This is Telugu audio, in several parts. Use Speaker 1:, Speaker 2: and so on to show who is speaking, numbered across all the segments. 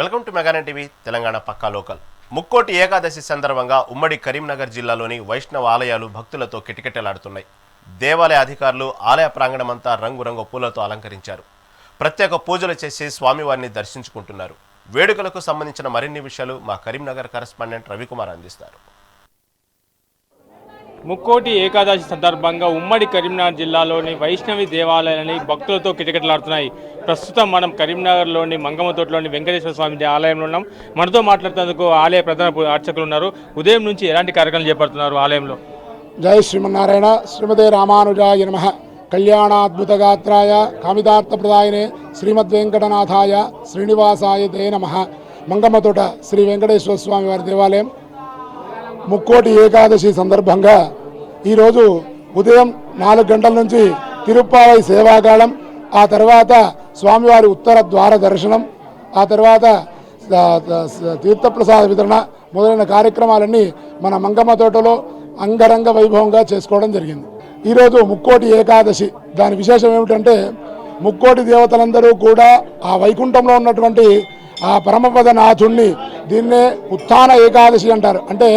Speaker 1: వెల్కమ్ టు మెగానే టీవీ తెలంగాణ పక్కా లోకల్. ముక్కోటి ఏకాదశి సందర్భంగా ఉమ్మడి కరీంనగర్ జిల్లాలోని వైష్ణవ ఆలయాలు భక్తులతో కిటకిటలాడుతున్నాయి. దేవాలయ అధికారులు ఆలయ ప్రాంగణమంతా రంగురంగు పూలతో అలంకరించారు. ప్రత్యేక పూజలు చేసి స్వామివారిని దర్శించుకుంటున్నారు. వేడుకలకు సంబంధించిన మరిన్ని విషయాలు మా కరీంనగర్ కరెస్పాండెంట్ రవికుమార్ అందిస్తారు.
Speaker 2: ముక్కోటి ఏకాదశి సందర్భంగా ఉమ్మడి కరీంనగర్ జిల్లాలోని వైష్ణవి దేవాలయాలని భక్తులతో కిటకిటలాడుతున్నాయి. ప్రస్తుతం మనం కరీంనగర్లోని మంగమ్మతోటలోని వెంకటేశ్వర స్వామి ఆలయంలో ఉన్నాం. మనతో మాట్లాడుతున్నందుకు ఆలయ ప్రధాన అర్చకులు ఉన్నారు. ఉదయం నుంచి ఎలాంటి కార్యక్రమాలు చేపడుతున్నారు ఆలయంలో?
Speaker 3: జై శ్రీమన్నారాయణ. శ్రీమతే రామానుజాయ నమ. కళ్యాణాద్భుతగాత్రాయ కామితార్థప్రదాయనే శ్రీమద్వెంకటనాథాయ శ్రీనివాసాయ దే నమ. మంగమ్మతోట శ్రీ వెంకటేశ్వర స్వామి వారి దేవాలయం. ముక్కోటి ఏకాదశి సందర్భంగా ఈరోజు ఉదయం నాలుగు గంటల నుంచి తిరుప్పావై సేవాకాలం ఆ తర్వాత స్వామివారి ఉత్తర ద్వార దర్శనం ఆ తర్వాత తీర్థప్రసాద వితరణ మొదలైన కార్యక్రమాలన్నీ మన మంగమ్మ తోటలో అంగరంగ వైభవంగా చేసుకోవడం జరిగింది. ఈరోజు ముక్కోటి ఏకాదశి. దాని విశేషం ఏమిటంటే ముక్కోటి దేవతలందరూ కూడా ఆ వైకుంఠంలో ఉన్నటువంటి ఆ పరమపద నాథుణ్ణి దీన్నే ఉత్థాన ఏకాదశి అంటారు. అంటే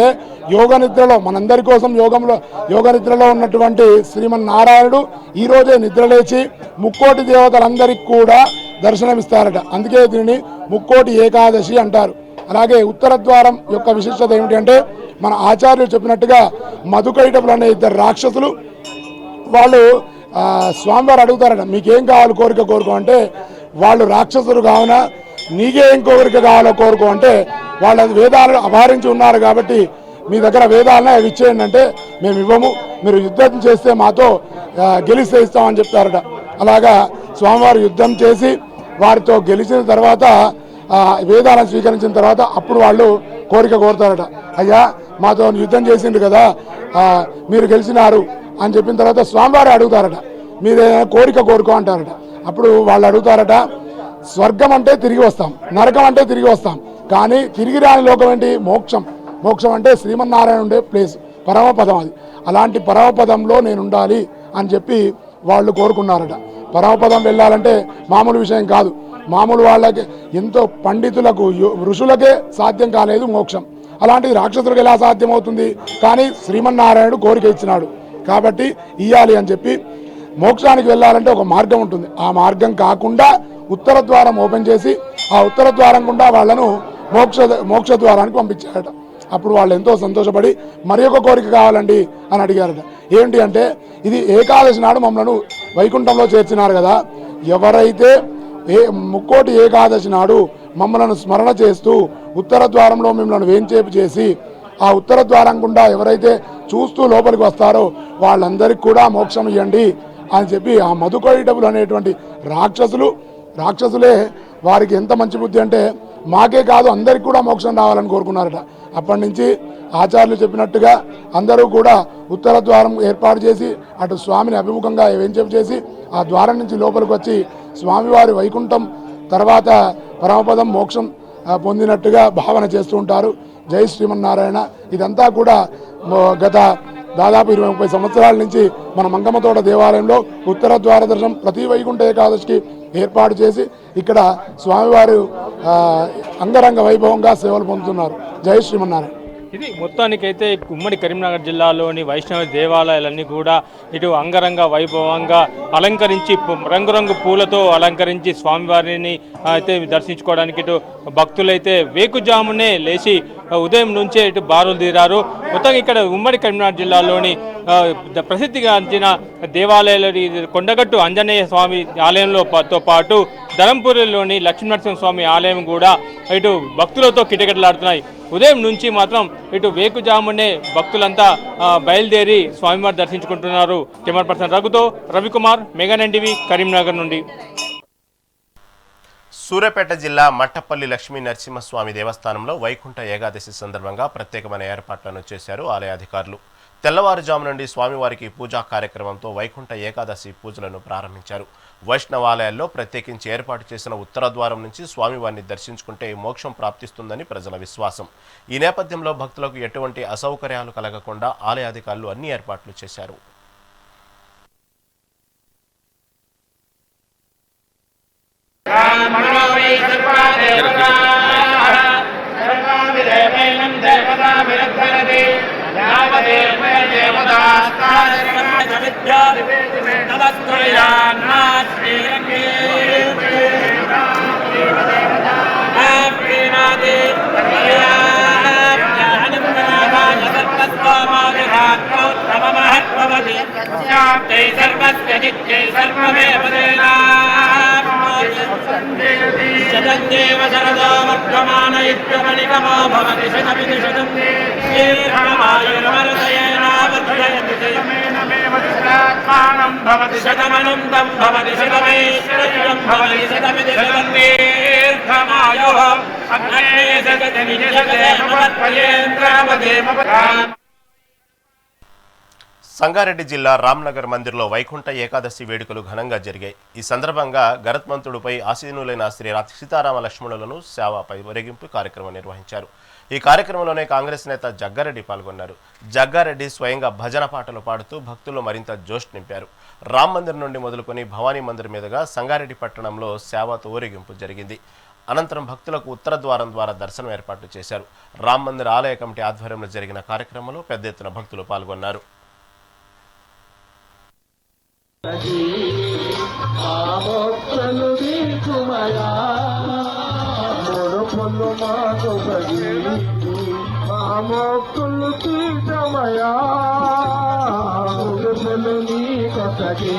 Speaker 3: యోగ నిద్రలో మనందరి కోసం యోగంలో యోగ నిద్రలో ఉన్నటువంటి శ్రీమన్నారాయణుడు ఈరోజే రోజే నిద్రలేచి ముక్కోటి దేవతలందరికీ కూడా దర్శనమిస్తారట. అందుకే దీనిని ముక్కోటి ఏకాదశి అంటారు. అలాగే ఉత్తర ద్వారం యొక్క విశిష్టత ఏమిటంటే మన ఆచార్యులు చెప్పినట్టుగా మధుకైటపులు అనే ఇద్దరు రాక్షసులు వాళ్ళు స్వామివారు అడుగుతారట మీకేం కావాలి కోరిక కోరుకో అంటే వాళ్ళు రాక్షసులు కావున నీకే కోరిక కావాలో కోరుకో అంటే వాళ్ళ వేదాలను అపహరించి ఉన్నారు కాబట్టి మీ దగ్గర వేదాలను అవి ఇచ్చేయండి అంటే మేము ఇవ్వము. మీరు యుద్ధం చేస్తే మాతో గెలిస్తే ఇస్తామని చెప్పారట అలాగా స్వామివారు యుద్ధం చేసి వారితో గెలిచిన తర్వాత వేదాలను స్వీకరించిన తర్వాత అప్పుడు వాళ్ళు కోరిక కోరుతారట. అయ్యా మాతో యుద్ధం చేసిండు కదా మీరు గెలిచినారు అని చెప్పిన తర్వాత స్వామివారు అడుగుతారట. మీరు కోరిక కోరుకో అంటారట. అప్పుడు వాళ్ళు అడుగుతారట స్వర్గం అంటే తిరిగి వస్తాం నరకం అంటే తిరిగి వస్తాం. కానీ తిరిగి రాని లోకం ఏంటి? మోక్షం. మోక్షం అంటే శ్రీమన్నారాయణ ఉండే ప్లేస్ పరమపదం అది. అలాంటి పరమపదంలో నేను ఉండాలి అని చెప్పి వాళ్ళు కోరుకున్నారట. పరమపదం వెళ్ళాలంటే మామూలు విషయం కాదు. మామూలు వాళ్ళకి ఎంతో పండితులకు ఋషులకే సాధ్యం కాలేదు మోక్షం. అలాంటిది రాక్షసులకు ఎలా సాధ్యమవుతుంది? కానీ శ్రీమన్నారాయణుడు కోరిక ఇచ్చినాడు. కాబట్టి ఇయ్యాలి అని చెప్పి మోక్షానికి వెళ్ళాలంటే ఒక మార్గం ఉంటుంది. ఆ మార్గం కాకుండా ఉత్తర ద్వారం ఓపెన్ చేసి ఆ ఉత్తర ద్వారం గుండా వాళ్ళను మోక్ష మోక్ష ద్వారానికి పంపించారట. అప్పుడు వాళ్ళు ఎంతో సంతోషపడి మరి ఒక కోరిక కావాలండి అని అడిగారట. ఏంటి అంటే ఇది ఏకాదశి నాడు మమ్మల్ని వైకుంఠంలో చేర్చినారు కదా. ఎవరైతే ఏ ముక్కోటి ఏకాదశి నాడు మమ్మలను స్మరణ చేస్తూ ఉత్తర ద్వారంలో మిమ్మల్ని వేంచేపు చేసి ఆ ఉత్తర ద్వారం గుండా ఎవరైతే చూస్తూ లోపలికి వస్తారో వాళ్ళందరికీ కూడా మోక్షం ఇవ్వండి అని చెప్పి ఆ మధుకైటబులు అనేటువంటి రాక్షసులు రాక్షసులే వారికి ఎంత మంచి బుద్ధి అంటే మాకే కాదు అందరికి కూడా మోక్షం రావాలని కోరుకున్నారట. అప్పటి నుంచి ఆచార్యులు చెప్పినట్టుగా అందరూ కూడా ఉత్తర ద్వారం ఏర్పాటు చేసి అటు స్వామిని అభిముఖంగా వేంచేపు చేసి ఆ ద్వారం నుంచి లోపలికి వచ్చి స్వామివారి వైకుంఠం తర్వాత పరమపదం మోక్షం పొందినట్టుగా భావన చేస్తూ ఉంటారు. జై శ్రీమన్నారాయణ. ఇదంతా కూడా గత దాదాపు ఇరవై ముప్పై సంవత్సరాల నుంచి మన మంగమ్మతోట దేవాలయంలో ఉత్తర ద్వార దర్శనం ప్రతి వైకుంఠ ఏకాదశికి ఏర్పాటు చేసి ఇక్కడ స్వామివారు అంగరంగ వైభవంగా సేవలు పొందుతున్నారు. జై శ్రీమన్నారాయణ.
Speaker 2: ఇది మొత్తానికైతే ఉమ్మడి కరీంనగర్ జిల్లాలోని వైష్ణవ దేవాలయాలన్నీ కూడా ఇటు అంగరంగ వైభవంగా అలంకరించి రంగురంగు పూలతో అలంకరించి స్వామివారిని అయితే దర్శించుకోవడానికి ఇటు భక్తులైతే వేకుజామునే లేచి ఉదయం నుంచే ఇటు బారులు తీరారు. మొత్తం ఇక్కడ ఉమ్మడి కరీంనగర్ జిల్లాలోని ప్రసిద్ధి ద- ప్రసిద్ధిగాంచిన దేవాలయాలు కొండగట్టు ఆంజనేయ స్వామి ఆలయంలో తో పాటు ధరంపూరిలోని లక్ష్మీనరసింహ స్వామి ఆలయం కూడా ఇటు భక్తులతో కిటకిటలాడుతున్నాయి. ఉదయం నుంచి మాత్రం ఇటు వేకుజామునే భక్తులంతా బయలుదేరి స్వామివారి దర్శించుకుంటున్నారు. కెమెరా పర్సన్ రఘుతో రవికుమార్ మెగా కరీంనగర్ నుండి.
Speaker 1: సూర్యాపేట జిల్లా మట్టపల్లి లక్ష్మీ నరసింహస్వామి దేవస్థానంలో వైకుంఠ ఏకాదశి సందర్భంగా ప్రత్యేకమైన ఏర్పాట్లను చేశారు ఆలయ అధికారులు. తెల్లవారుజాము నుండి స్వామివారికి పూజా కార్యక్రమంతో వైకుంఠ ఏకాదశి పూజలను ప్రారంభించారు. వైష్ణవాలయాల్లో ప్రత్యేకించి ఏర్పాటు చేసిన ఉత్తర ద్వారం నుంచి స్వామివారిని దర్శించుకుంటే మోక్షం ప్రాప్తిస్తుందని ప్రజల విశ్వాసం. ఈ నేపథ్యంలో భక్తులకు ఎటువంటి అసౌకర్యాలు కలగకుండా ఆలయ అధికారులు అన్ని ఏర్పాట్లు చేశారు.
Speaker 4: वर्धमान इत्यमणिकमो भवति शतमिति शतं भवति शतमनन्तं भवति शतमेश्वर्यं भवति शतमिति शतं दीर्घमायुः अग्ने जगति जगदेमवत्पयेन्द्रावदेम
Speaker 1: సంగారెడ్డి జిల్లా రామ్నగర్ మందిర్లో వైకుంఠ ఏకాదశి వేడుకలు ఘనంగా జరిగాయి. ఈ సందర్భంగా గరత్మంతుడిపై ఆసీనులైన శ్రీ సీతారామ లక్ష్మణులను సేవపై ఊరేగింపు కార్యక్రమం నిర్వహించారు. ఈ కార్యక్రమంలోనే కాంగ్రెస్ నేత జగ్గారెడ్డి పాల్గొన్నారు. జగ్గారెడ్డి స్వయంగా భజన పాటలు పాడుతూ భక్తులు మరింత జోష్ నింపారు. రామ్ మందిర్ నుండి మొదలుకొని భవానీ మందిర్ మీదుగా సంగారెడ్డి పట్టణంలో సేవతో ఊరేగింపు జరిగింది. అనంతరం భక్తులకు ఉత్తర ద్వారం ద్వారా దర్శనం ఏర్పాటు చేశారు. రామ్ మందిర్ ఆలయ కమిటీ ఆధ్వర్యంలో జరిగిన కార్యక్రమంలో పెద్ద ఎత్తున భక్తులు పాల్గొన్నారు.
Speaker 5: ఆమోక్షలు దీక్షుమయా మూడు మాకు బడి ఆమోక్షలు తీర్థమయా మూడు పొల్లు నీ కొసగి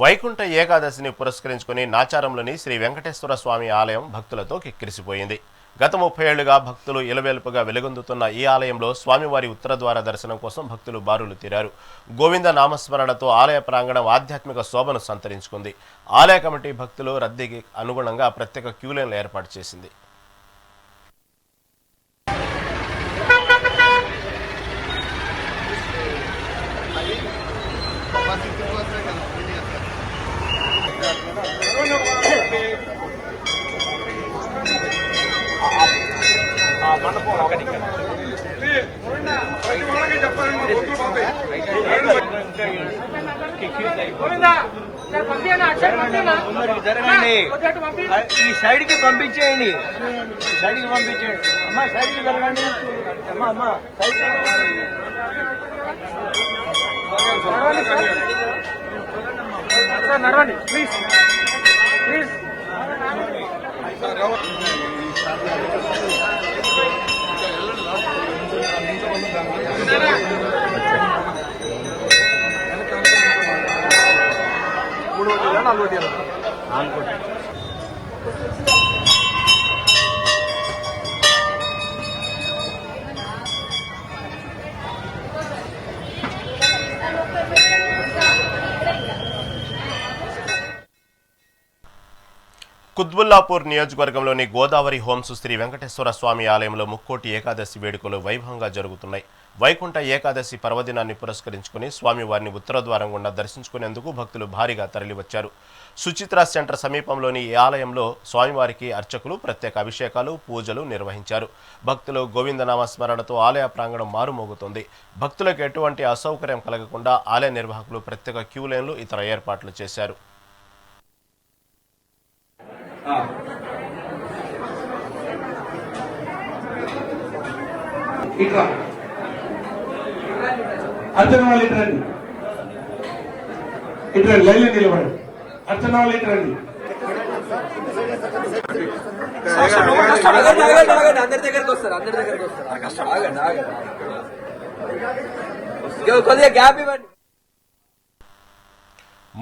Speaker 1: వైకుంఠ ఏకాదశిని పురస్కరించుకుని నాచారంలోని శ్రీ వెంకటేశ్వర స్వామి ఆలయం భక్తులతో కిక్కిరిసిపోయింది. గత ముప్పై ఏళ్ళుగా భక్తులు ఇలవేల్పుగా వెలుగొందుతున్న ఈ ఆలయంలో స్వామివారి ఉత్తర ద్వార దర్శనం కోసం భక్తులు బారులు తీరారు. గోవింద నామస్మరణతో ఆలయ ప్రాంగణం ఆధ్యాత్మిక శోభను సంతరించుకుంది. ఆలయ కమిటీ భక్తులు రద్దీకి అనుగుణంగా ప్రత్యేక క్యూలైన్లు ఏర్పాటు చేసింది.
Speaker 6: జరగండి. ఈ సైడ్కి పంపించేయండి. సైడ్కి పంపించేయండి. అమ్మా సైడ్కి జరగండి. అమ్మా అమ్మా. సైడ్ నడవండి. ప్లీజ్. ప్లీజ్. సార్, నడవండి ప్లీజ్ ప్లీజ్
Speaker 1: కుత్బుల్లాపూర్ నియోజకవర్గంలోని గోదావరి హోమ్స్ శ్రీ వెంకటేశ్వర స్వామి ఆలయంలో ముక్కోటి ఏకాదశి వేడుకలు వైభవంగా జరుగుతున్నాయి. వైకుంఠ ఏకాదశి పర్వదినాన్ని పురస్కరించుకుని స్వామివారిని ఉత్తర ద్వారం గుండా దర్శించుకునేందుకు భక్తులు భారీగా తరలివచ్చారు. సుచిత్ర సెంటర్ సమీపంలోని ఈ ఆలయంలో స్వామివారికి అర్చకులు ప్రత్యేక అభిషేకాలు పూజలు నిర్వహించారు. భక్తులు గోవిందనామ స్మరణతో ఆలయ ప్రాంగణం మారుమోగుతోంది. భక్తులకు ఎటువంటి అసౌకర్యం కలగకుండా ఆలయ నిర్వాహకులు ప్రత్యేక క్యూ లైన్లు ఇతర ఏర్పాట్లు చేశారు.
Speaker 7: ఇట్లా. అర్చన వాళ్ళు ఇటు రండి. ఇటు రండి లైన్లో నిలబడి అర్చన వాళ్ళు ఇటు రండి.
Speaker 6: అందరి దగ్గరికి వస్తారు అందరి దగ్గరికి వస్తారు. కొద్దిగా గ్యాప్ ఇవ్వండి.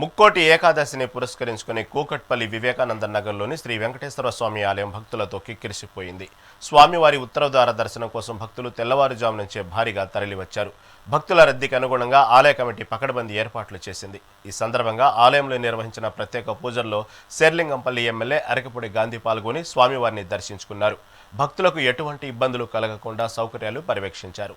Speaker 1: ముక్కోటి ఏకాదశిని పురస్కరించుకుని కూకట్పల్లి వివేకానంద నగర్లోని శ్రీ వెంకటేశ్వర స్వామి ఆలయం భక్తులతో కిక్కిరిసిపోయింది. స్వామివారి ఉత్తరద్వార దర్శనం కోసం భక్తులు తెల్లవారుజాము నుంచే భారీగా తరలివచ్చారు. భక్తుల రద్దీకి అనుగుణంగా ఆలయ కమిటీ పకడ్బందీ ఏర్పాట్లు చేసింది. ఈ సందర్భంగా ఆలయంలో నిర్వహించిన ప్రత్యేక పూజల్లో శేర్లింగంపల్లి ఎమ్మెల్యే అరకపూడి గాంధీ పాల్గొని స్వామివారిని దర్శించుకున్నారు. భక్తులకు ఎటువంటి ఇబ్బందులు కలగకుండా సౌకర్యాలు పర్యవేక్షించారు.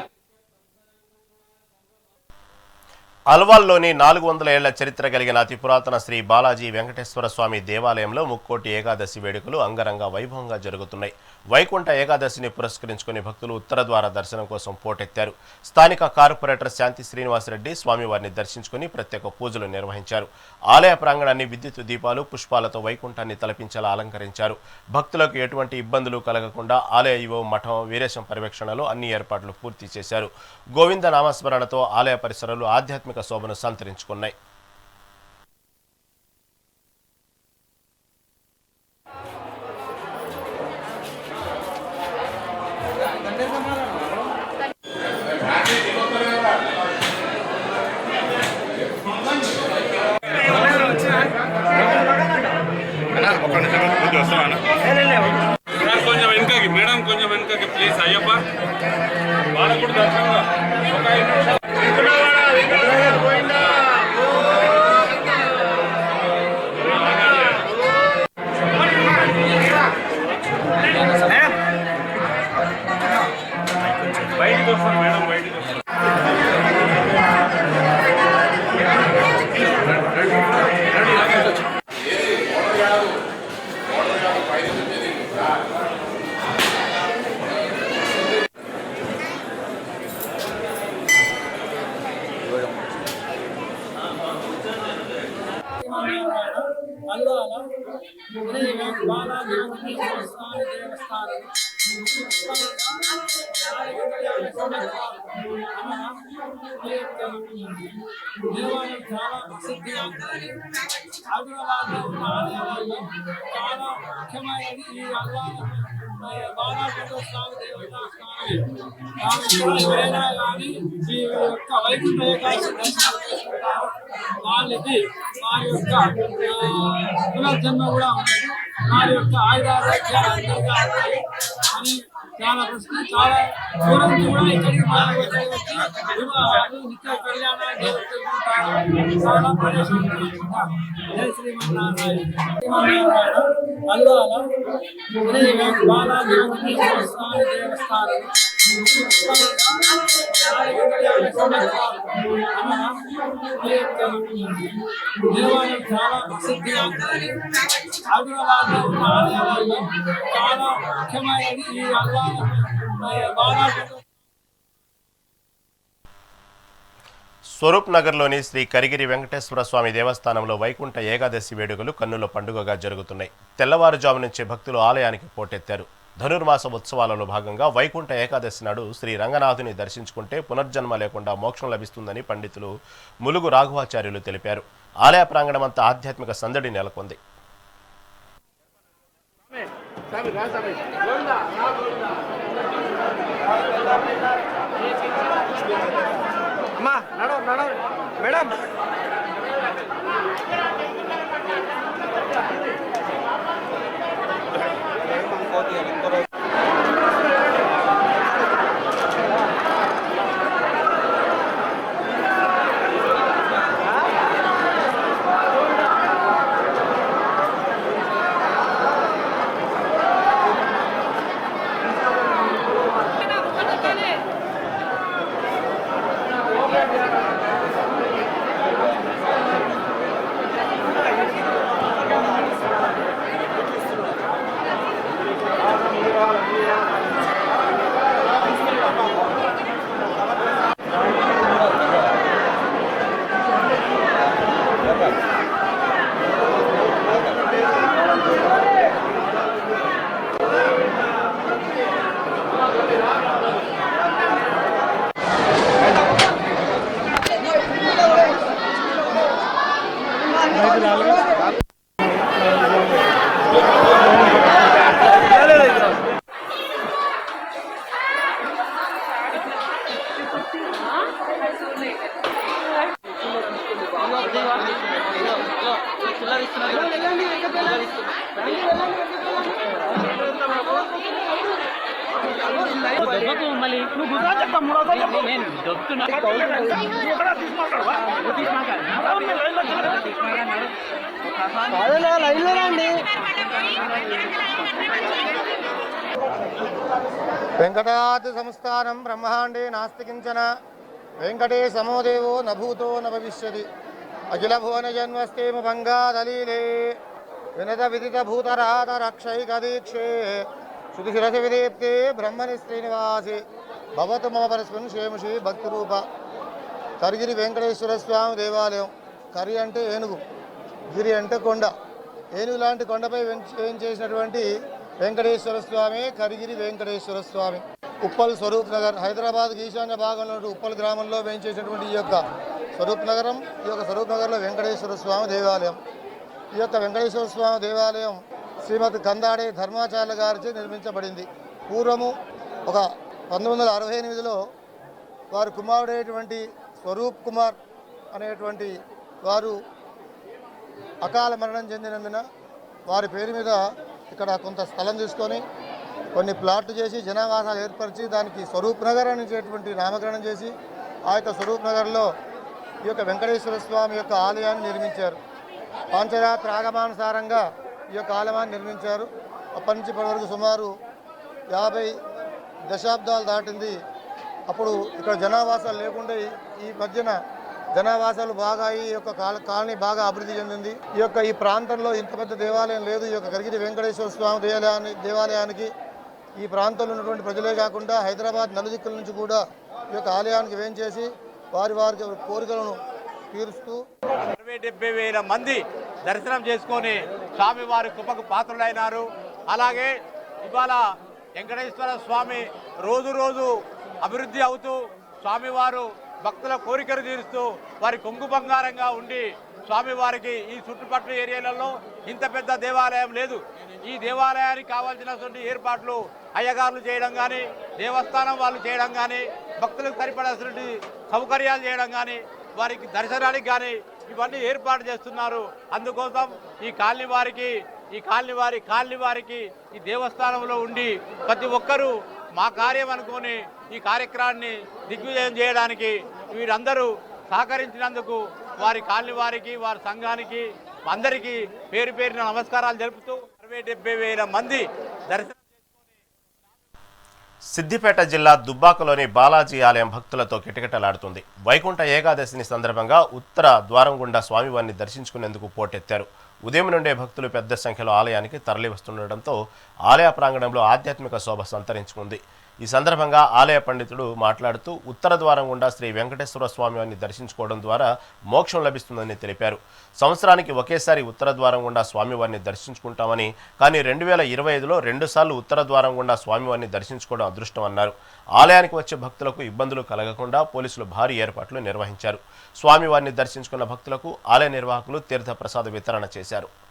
Speaker 1: అల్వాల్లోని నాలుగు వందల ఏళ్ళ చరిత్ర కలిగిన అతి పురాతన శ్రీ బాలాజీ వెంకటేశ్వర స్వామి దేవాలయంలో ముక్కోటి ఏకాదశి వేడుకలు అంగరంగ వైభవంగా జరుగుతున్నాయి. వైకుంఠ ఏకాదశిని పురస్కరించుకుని భక్తులు ఉత్తర ద్వార దర్శనం కోసం పోటెత్తారు. స్థానిక కార్పొరేటర్ శాంతి శ్రీనివాసరెడ్డి స్వామివారిని దర్శించుకుని ప్రత్యేక పూజలు నిర్వహించారు. ఆలయ ప్రాంగణాన్ని విద్యుత్ దీపాలు పుష్పాలతో వైకుంఠాన్ని తలపించేలా అలంకరించారు. భక్తులకు ఎటువంటి ఇబ్బందులు కలగకుండా ఆలయ ఇవో మఠం వీరేశం పర్యవేక్షణలో అన్ని ఏర్పాట్లు పూర్తి చేశారు. గోవింద నామస్మరణతో ఆలయ పరిసరాలు ఆధ్యాత్మిక ఆధ్యాత్మిక శోభను సంతరించుకున్నాయి.
Speaker 8: కొంచెం వెనకకి మేడం కొంచెం వెనకకి ప్లీజ్ అయ్యప్ప. వాళ్ళకు కూడా దర్శనం.
Speaker 2: హైదరాబాద్ ఆలయాలలో చాలా ముఖ్యమైనది ఈ స్వామి ఎవరైనా కానీ ఈ యొక్క వైకుంఠ ఏకాదశి దర్శనం వాళ్ళకి వారి యొక్క పునర్జన్మ కూడా ఉండదు వారి యొక్క ఆయుధారోగ్యాలు చాలా ప్రశ్న చాలా దూరం నుంచి కూడా ఇక్కడికి మనం వచ్చి వచ్చి నిత్య కళ్యాణాలు జరుగుతుంటారు చాలా ప్రదేశం జై శ్రీమన్నారాయణ అల్వాల శ్రీ బాలాజీ వెంకటేశ్వర స్వామి దేవస్థానం దేవాలయం చాలా ప్రసిద్ధి హైదరాబాద్ ఆలయాలలో చాలా ముఖ్యమైనది ఈ అల్వాల బాలాజీ
Speaker 1: స్వరూప్ నగర్లోని శ్రీ కరిగిరి వెంకటేశ్వర స్వామి దేవస్థానంలో వైకుంఠ ఏకాదశి వేడుకలు కన్నుల పండుగగా జరుగుతున్నాయి. తెల్లవారుజాము నుంచే భక్తులు ఆలయానికి పోటెత్తారు. ధనుర్మాస ఉత్సవాలలో భాగంగా వైకుంఠ ఏకాదశి నాడు శ్రీ రంగనాథుని దర్శించుకుంటే పునర్జన్మ లేకుండా మోక్షం లభిస్తుందని పండితులు ములుగు రాఘవాచార్యులు తెలిపారు. ఆలయ ప్రాంగణమంతా ఆధ్యాత్మిక సందడి నెలకొంది.
Speaker 9: అమ్మా ¡Gracias! నడవ
Speaker 10: సంస్థానం బ్రహ్మాండే నాస్తి కించన. వెంకటే సమోదేవో నభూతో న అఖిల భువన జన్మస్తేమ భంగాదలీలే వినత విదిత భూతరాత రక్షైక దీక్షే శృతి శిరసి విదీప్తే బ్రహ్మని శ్రీనివాసి. భవతు మమ పరస్మిన్ క్షేమషి భక్తి రూప కరిగిరి వెంకటేశ్వర స్వామి దేవాలయం. కరి అంటే ఏనుగు. గిరి అంటే కొండ. ఏనుగు లాంటి కొండపై వెంచ- వేయించేసినటువంటి వెంకటేశ్వర స్వామి కరిగిరి వెంకటేశ్వర స్వామి. ఉప్పల్ స్వరూప్ నగర్ హైదరాబాద్ ఈశాన్య భాగంలో ఉప్పల్ గ్రామంలో వేయించేసినటువంటి ఈ యొక్క స్వరూప్ నగరం ఈ యొక్క స్వరూప్ నగర్లో వెంకటేశ్వర స్వామి దేవాలయం. ఈ యొక్క వెంకటేశ్వర స్వామి దేవాలయం శ్రీమతి కందాడి ధర్మాచార్య గారిచే నిర్మించబడింది. పూర్వము ఒక పంతొమ్మిది వందల అరవై ఎనిమిదిలో వారి కుమారుడైనటువంటి స్వరూప్ కుమార్ అనేటువంటి వారు అకాల మరణం చెందినందున వారి పేరు మీద ఇక్కడ కొంత స్థలం తీసుకొని కొన్ని ప్లాట్లు చేసి జనావాసాలు ఏర్పరిచి దానికి స్వరూప్ నగర్ అనేటువంటి నామకరణం చేసి ఆ యొక్క స్వరూప్ నగర్లో ఈ యొక్క వెంకటేశ్వర స్వామి యొక్క ఆలయాన్ని నిర్మించారు. పాంచరాత్ర ఆగమానుసారంగా ఈ యొక్క ఆలయాన్ని నిర్మించారు. అప్పటి నుంచి ఇప్పటి వరకు సుమారు యాభై దశాబ్దాలు దాటింది. అప్పుడు ఇక్కడ జనావాసాలు లేకుండా ఈ- మధ్యన జనావాసాలు బాగా ఈ యొక్క కాలనీ బాగా అభివృద్ధి చెందింది. ఈ యొక్క ఈ ప్రాంతంలో ఇంత పెద్ద దేవాలయం లేదు. ఈ యొక్క కరిగిరి వెంకటేశ్వర స్వామి దేవాలయాన్ని దేవాలయానికి ఈ ప్రాంతంలో ఉన్నటువంటి ప్రజలే కాకుండా హైదరాబాద్ నలుదిక్కుల నుంచి కూడా ఈ యొక్క ఆలయానికి వేంచేసి వారి వారి కోరికలను తీరుస్తూ
Speaker 11: అరవై డెబ్బై వేల మంది దర్శనం చేసుకొని స్వామివారి కృపకు పాత్రులైనారు. అలాగే ఇవాళ వెంకటేశ్వర స్వామి రోజు రోజు అభివృద్ధి అవుతూ స్వామివారు భక్తుల కోరికలు తీరుస్తూ వారి కొంగు బంగారంగా ఉండి స్వామివారికి ఈ చుట్టుపక్కల ఏరియాలలో ఇంత పెద్ద దేవాలయం లేదు. ఈ దేవాలయానికి కావాల్సినటువంటి ఏర్పాట్లు అయ్యగారులు చేయడం కానీ దేవస్థానం వాళ్ళు చేయడం కానీ భక్తులకు సరిపడాల్సినటువంటి సౌకర్యాలు చేయడం కానీ వారికి దర్శనానికి కానీ ఇవన్నీ ఏర్పాటు చేస్తున్నారు. అందుకోసం ఈ కాలనీ వారికి ఈ కాలనీ వారి కాలనీ వారికి ఈ దేవస్థానంలో ఉండి ప్రతి ఒక్కరూ మా కార్యం అనుకుని ఈ కార్యక్రమాన్ని దిగ్విజయం చేయడానికి వీరందరూ సహకరించినందుకు వారి కాలనీ వారికి వారి సంఘానికి అందరికీ పేరు పేరున నమస్కారాలు జరుపుతూ అరవై డెబ్బై వేల మంది దర్శనం
Speaker 1: సిద్దిపేట జిల్లా దుబ్బాకలోని బాలాజీ ఆలయం భక్తులతో కిటకిటలాడుతుంది. వైకుంఠ ఏకాదశిని సందర్భంగా ఉత్తర ద్వారం గుండా స్వామివారిని దర్శించుకునేందుకు పోటెత్తారు. ఉదయం నుండే భక్తులు పెద్ద సంఖ్యలో ఆలయానికి తరలి వస్తుండటంతో ఆలయ ప్రాంగణంలో ఆధ్యాత్మిక శోభ సంతరించుకుంది. ఈ సందర్భంగా ఆలయ పండితుడు మాట్లాడుతూ ఉత్తర ద్వారం గుండా శ్రీ వెంకటేశ్వర స్వామివారిని దర్శించుకోవడం ద్వారా మోక్షం లభిస్తుందని తెలిపారు. సంవత్సరానికి ఒకేసారి ఉత్తర ద్వారం గుండా స్వామివారిని దర్శించుకుంటామని కానీ రెండు వేల ఇరవై ఐదులో రెండుసార్లు ఉత్తర ద్వారం గుండా స్వామివారిని దర్శించుకోవడం అదృష్టం అన్నారు. ఆలయానికి వచ్చే భక్తులకు ఇబ్బందులు కలగకుండా పోలీసులు భారీ ఏర్పాట్లు నిర్వహించారు. స్వామివారిని దర్శించుకున్న భక్తులకు ఆలయ నిర్వాహకులు తీర్థప్రసాద వితరణ చేశారు.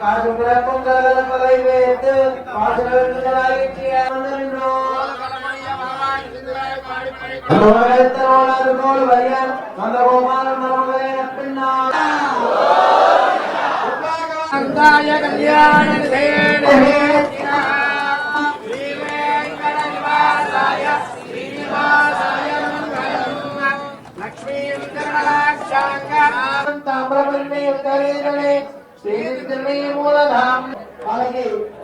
Speaker 10: காசுபிறக்கும் கலகலப்பதை வைத்து போல் வரியன் அந்த கோபாலன் பின்னால் கல்யாண லக்ஷ்மி தாமிரபரணி తెచ్చుకోక వాళ్ళకి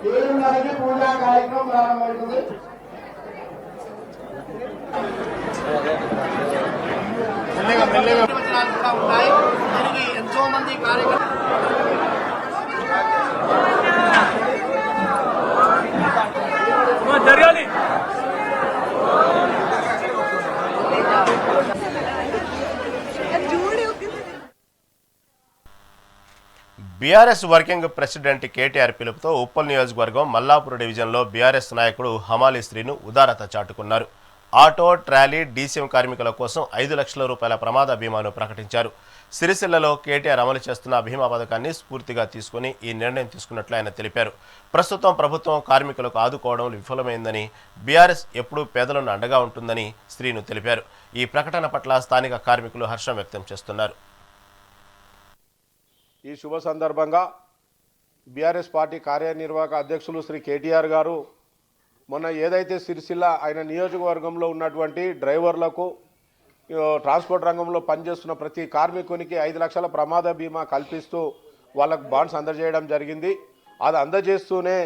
Speaker 10: ఏడున్నరకి పూజా కార్యక్రమం ప్రారంభమవుతుంది.
Speaker 4: జరగాలి.
Speaker 1: బీఆర్ఎస్ వర్కింగ్ ప్రెసిడెంట్ కేటీఆర్ పిలుపుతో ఉప్పల్ నియోజకవర్గం మల్లాపూర్ డివిజన్లో బీఆర్ఎస్ నాయకుడు హమాలి శ్రీను ఉదారత చాటుకున్నారు. ఆటో ట్రాలీ డీసీఎం కార్మికుల కోసం ఐదు లక్షల రూపాయల ప్రమాద బీమాను ప్రకటించారు. సిరిసిల్లలో కేటీఆర్ అమలు చేస్తున్న బీమా పథకాన్ని స్ఫూర్తిగా తీసుకుని ఈ నిర్ణయం తీసుకున్నట్లు ఆయన తెలిపారు. ప్రస్తుతం ప్రభుత్వం కార్మికులకు ఆదుకోవడం విఫలమైందని బీఆర్ఎస్ ఎప్పుడూ పేదలను అండగా ఉంటుందని శ్రీను తెలిపారు. ఈ ప్రకటన పట్ల స్థానిక కార్మికులు హర్షం వ్యక్తం చేస్తున్నారు.
Speaker 12: ఈ శుభ సందర్భంగా బీఆర్ఎస్ పార్టీ కార్యనిర్వాహక అధ్యక్షులు శ్రీ కేటీఆర్ గారు మొన్న ఏదైతే సిరిసిల్ల ఆయన నియోజకవర్గంలో ఉన్నటువంటి డ్రైవర్లకు ట్రాన్స్పోర్ట్ రంగంలో పనిచేస్తున్న ప్రతి కార్మికునికి ఐదు లక్షల ప్రమాద బీమా కల్పిస్తూ వాళ్ళకు బాండ్స్ అందజేయడం జరిగింది. అది అందజేస్తూనే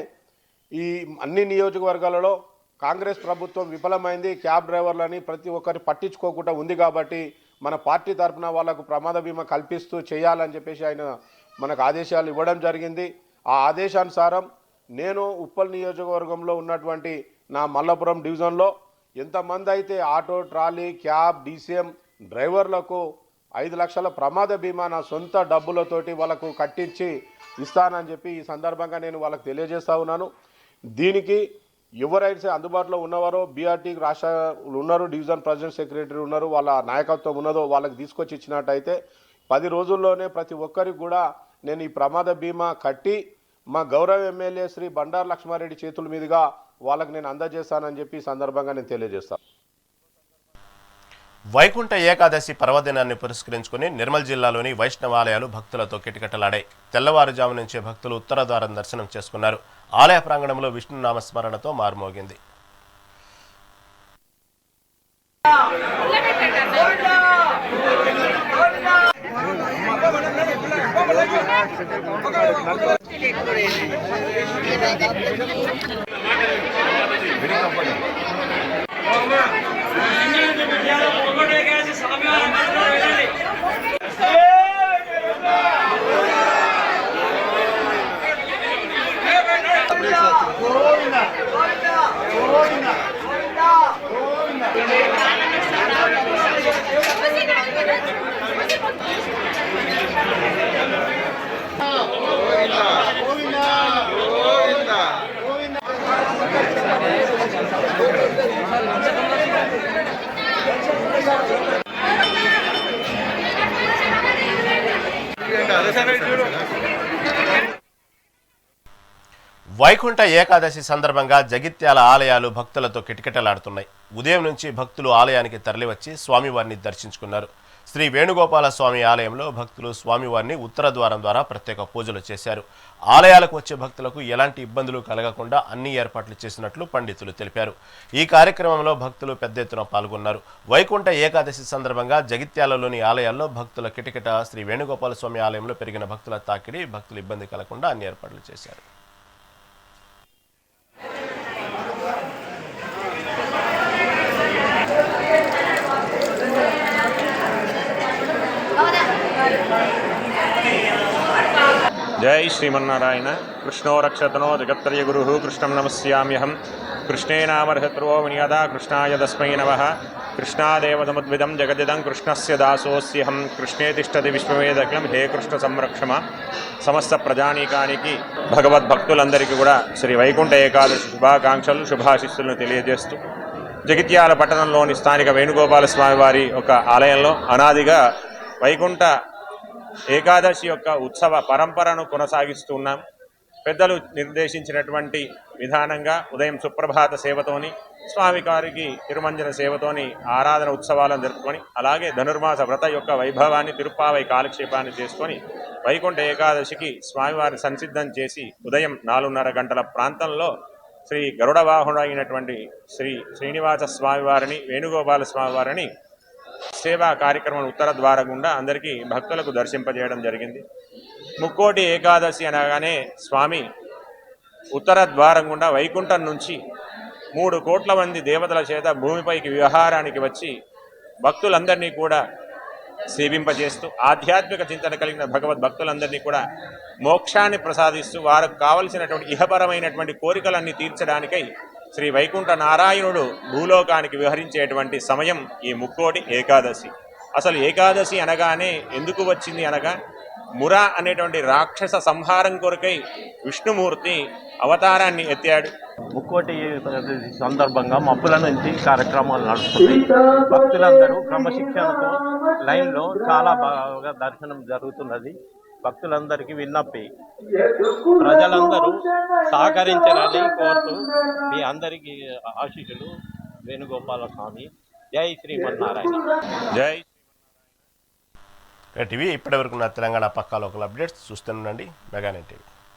Speaker 12: ఈ అన్ని నియోజకవర్గాలలో కాంగ్రెస్ ప్రభుత్వం విఫలమైంది. క్యాబ్ డ్రైవర్లని ప్రతి ఒక్కరి పట్టించుకోకుండా ఉంది కాబట్టి మన పార్టీ తరఫున వాళ్ళకు ప్రమాద బీమా కల్పిస్తూ చేయాలని చెప్పేసి ఆయన మనకు ఆదేశాలు ఇవ్వడం జరిగింది. ఆ ఆదేశానుసారం నేను ఉప్పల్ నియోజకవర్గంలో ఉన్నటువంటి నా మల్లపురం డివిజన్లో ఎంతమంది అయితే ఆటో ట్రాలీ క్యాబ్ డీసీఎం డ్రైవర్లకు ఐదు లక్షల ప్రమాద బీమా నా సొంత డబ్బులతోటి వాళ్ళకు కట్టించి ఇస్తానని చెప్పి ఈ సందర్భంగా నేను వాళ్ళకి తెలియజేస్తా ఉన్నాను. దీనికి ఎవరైతే అందుబాటులో ఉన్నవారో బీఆర్టీ రాష్ట్ర ఉన్నారు డివిజన్ ప్రెసిడెంట్ సెక్రటరీ ఉన్నారు వాళ్ళ నాయకత్వం ఉన్నదో వాళ్ళకి తీసుకొచ్చి ఇచ్చినట్టయితే పది రోజుల్లోనే ప్రతి ఒక్కరికి కూడా నేను ఈ ప్రమాద బీమా కట్టి మా గౌరవ ఎమ్మెల్యే శ్రీ బండారు లక్ష్మారెడ్డి చేతుల మీదుగా వాళ్ళకి నేను అందజేస్తానని చెప్పి సందర్భంగా నేను తెలియజేస్తాను.
Speaker 1: వైకుంఠ ఏకాదశి పర్వదినాన్ని పురస్కరించుకుని నిర్మల్ జిల్లాలోని వైష్ణవాలయాలు భక్తులతో కిటకిటలాడాయి. తెల్లవారుజాము నుంచే భక్తులు ఉత్తర ద్వారం దర్శనం చేసుకున్నారు. ఆలయ ప్రాంగణంలో విష్ణు నామస్మరణతో మారుమోగింది వైకుంఠ ఏకాదశి సందర్భంగా జగిత్యాల ఆలయాలు భక్తులతో కిటకిటలాడుతున్నాయి. ఉదయం నుంచి భక్తులు ఆలయానికి తరలివచ్చి స్వామివారిని దర్శించుకున్నారు. శ్రీ వేణుగోపాల స్వామి ఆలయంలో భక్తులు స్వామివారిని ఉత్తర ద్వారం ద్వారా ప్రత్యేక పూజలు చేశారు. ఆలయాలకు వచ్చే భక్తులకు ఎలాంటి ఇబ్బందులు కలగకుండా అన్ని ఏర్పాట్లు చేసినట్లు పండితులు తెలిపారు. ఈ కార్యక్రమంలో భక్తులు పెద్ద ఎత్తున పాల్గొన్నారు. వైకుంఠ ఏకాదశి సందర్భంగా జగిత్యాలలోని ఆలయాల్లో భక్తుల కిటకిట శ్రీ వేణుగోపాల స్వామి ఆలయంలో పెరిగిన భక్తుల తాకిడి భక్తులు ఇబ్బంది కలగకుండా అన్ని ఏర్పాట్లు చేశారు.
Speaker 13: జై శ్రీమన్నారాయణ కృష్ణో రక్షతనో జగత్రయ గురు కృష్ణం నమస్యామ్యహం కృష్ణేనామర్హత్రో వినియదా కృష్ణాయ తస్మై నమ కృష్ణాదేవతముద్విదం జగదిదం కృష్ణస్య దాసోస్యహం కృష్ణే తిష్టతి విశ్వవేదకలం హే కృష్ణ సంరక్షమ సమస్త ప్రజానీకానికి భగవద్భక్తులందరికీ కూడా శ్రీ వైకుంఠ ఏకాదశి శుభాకాంక్షలు శుభాశిస్సులను తెలియజేస్తూ జగిత్యాల పట్టణంలోని స్థానిక వేణుగోపాల స్వామి వారి ఒక ఆలయంలో అనాదిగా వైకుంఠ ఏకాదశి యొక్క ఉత్సవ పరంపరను కొనసాగిస్తూ ఉన్నాం. పెద్దలు నిర్దేశించినటువంటి విధానంగా ఉదయం సుప్రభాత సేవతోని స్వామివారికి తిరుమంజన సేవతోని ఆరాధన ఉత్సవాలను జరుపుకొని అలాగే ధనుర్మాస వ్రత యొక్క వైభవాన్ని తిరుప్పావై కాలక్షేపాన్ని చేసుకొని వైకుంఠ ఏకాదశికి స్వామివారిని సంసిద్ధం చేసి ఉదయం నాలుగున్నర గంటల ప్రాంతంలో శ్రీ గరుడ అయినటువంటి శ్రీ శ్రీనివాస స్వామివారిని వేణుగోపాల స్వామివారిని సేవా కార్యక్రమం ఉత్తర ద్వారం గుండా అందరికీ భక్తులకు దర్శింపజేయడం జరిగింది. ముక్కోటి ఏకాదశి అనగానే స్వామి ఉత్తర ద్వారం గుండా వైకుంఠం నుంచి మూడు కోట్ల మంది దేవతల చేత భూమిపైకి వ్యవహారానికి వచ్చి భక్తులందరినీ కూడా సేవింపజేస్తూ ఆధ్యాత్మిక చింతన కలిగిన భగవద్ భక్తులందరినీ కూడా మోక్షాన్ని ప్రసాదిస్తూ వారికి కావలసినటువంటి ఇహపరమైనటువంటి కోరికలన్నీ తీర్చడానికై శ్రీ వైకుంఠ నారాయణుడు భూలోకానికి విహరించేటువంటి సమయం ఈ ముక్కోటి ఏకాదశి. అసలు ఏకాదశి అనగానే ఎందుకు వచ్చింది అనగా మురా అనేటువంటి రాక్షస సంహారం కొరకై విష్ణుమూర్తి అవతారాన్ని ఎత్తాడు.
Speaker 14: ముక్కోటి సందర్భంగా మబ్బుల నుంచి కార్యక్రమాలు నడుస్తున్నాయి. భక్తులందరూ క్రమశిక్షణతో లైన్లో చాలా బాగా దర్శనం జరుగుతున్నది. భక్తులందరికీ విన్నప్పి ప్రజలందరూ సహకరించాలని కోరుతూ మీ అందరికీ ఆశీస్సులు వేణుగోపాల స్వామి. జై శ్రీమన్నారాయణ.
Speaker 13: జై
Speaker 1: టీవీ ఇప్పటివరకు నా తెలంగాణ పక్కా లోకల్ అప్డేట్స్ చూస్తూనే ఉండండి. మెగానే టీవీ.